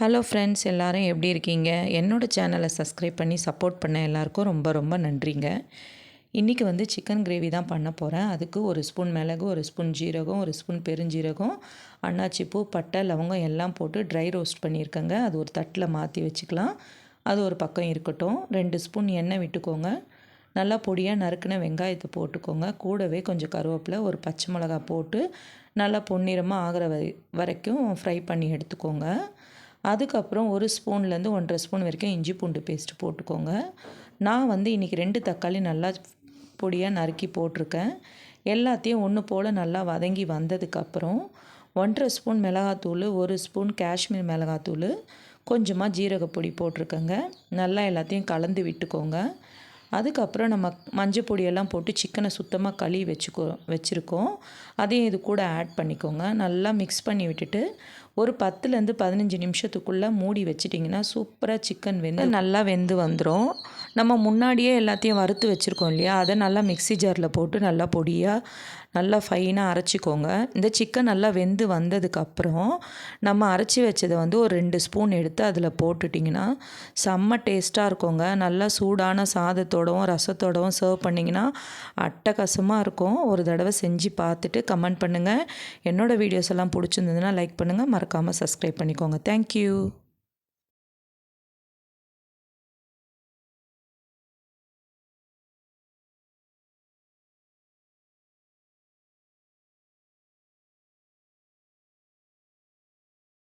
Hello friends எல்லோரும் எப்படி இருக்கீங்க? என்னோடய சேனலை சப்ஸ்கிரைப் பண்ணி சப்போர்ட் பண்ண எல்லாருக்கும் ரொம்ப ரொம்ப நன்றிங்க. இன்றைக்கி வந்து சிக்கன் கிரேவி தான் பண்ண போகிறேன் அதுக்கு ஒரு ஸ்பூன் மிளகு ஒரு ஸ்பூன் ஜீரகம் ஒரு ஸ்பூன் பெருஞ்சீரகம் அன்னாச்சிப்பூ பட்டை லவங்கம் எல்லாம் போட்டு ட்ரை ரோஸ்ட் பண்ணியிருக்கேங்க. அது ஒரு தட்டில் மாற்றி வச்சுக்கலாம். அது ஒரு பக்கம் இருக்கட்டும். ரெண்டு ஸ்பூன் எண்ணெய் விட்டுக்கோங்க. நல்லா பொடியாக நறுக்கின வெங்காயத்தை போட்டுக்கோங்க. கூடவே கொஞ்சம் கருவேப்பிலை ஒரு பச்சை மிளகா போட்டு நல்லா பொன்னிறமாக ஆகிற வரை வரைக்கும் ஃப்ரை பண்ணி எடுத்துக்கோங்க. அதுக்கப்புறம் ஒரு ஸ்பூன்லேருந்து ஒன்றரை ஸ்பூன் வரைக்கும் இஞ்சி பூண்டு பேஸ்ட்டு போட்டுக்கோங்க. நான் வந்து இன்றைக்கி ரெண்டு தக்காளி நல்லா பொடியாக நறுக்கி போட்டிருக்கேன். எல்லாத்தையும் ஒன்று போல் நல்லா வதங்கி வந்ததுக்கப்புறம் ஒன்றரை ஸ்பூன் மிளகாத்தூள் ஒரு ஸ்பூன் காஷ்மீர் மிளகாத்தூள் கொஞ்சமாக ஜீரகப்பொடி போட்டிருக்கேங்க. நல்லா எல்லாத்தையும் கலந்து விட்டுக்கோங்க. அதுக்கப்புறம் நம்ம மஞ்சள் பொடியெல்லாம் போட்டு சிக்கனை சுத்தமாக கழுவி வச்சுக்கோ வச்சுருக்கோம். அதையும் இது கூட ஆட் பண்ணிக்கோங்க. நல்லா மிக்ஸ் பண்ணி விட்டுட்டு ஒரு பத்துலேருந்து பதினஞ்சு நிமிஷத்துக்குள்ளே மூடி வச்சிட்டிங்கன்னா சூப்பராக சிக்கன் வெந்து நல்லா வெந்து வந்துடும் நம்ம முன்னாடியே எல்லாத்தையும் வறுத்து வச்சுருக்கோம் இல்லையா? அதை நல்லா மிக்ஸி ஜாரில் போட்டு நல்லா பொடியாக நல்லா ஃபைனாக அரைச்சிக்கோங்க. இந்த சிக்கன் நல்லா வெந்து வந்ததுக்கப்புறம் நம்ம அரைச்சி வச்சதை வந்து ஒரு ரெண்டு ஸ்பூன் எடுத்து அதில் போட்டுட்டிங்கன்னா செம்ம டேஸ்ட்டாக இருக்குங்க. நல்லா சூடான சாதத்தோடவும் ரசத்தோடவும் சர்வ் பண்ணிங்கன்னா அட்டகாசமாக இருக்கும். ஒரு தடவை செஞ்சு பார்த்துட்டு கமெண்ட் பண்ணுங்கள் என்னோடய வீடியோஸ் எல்லாம் பிடிச்சிருந்ததுன்னா லைக் பண்ணுங்கள் மறக்காமல் சப்ஸ்கிரைப் பண்ணிக்கோங்க. தேங்க்யூ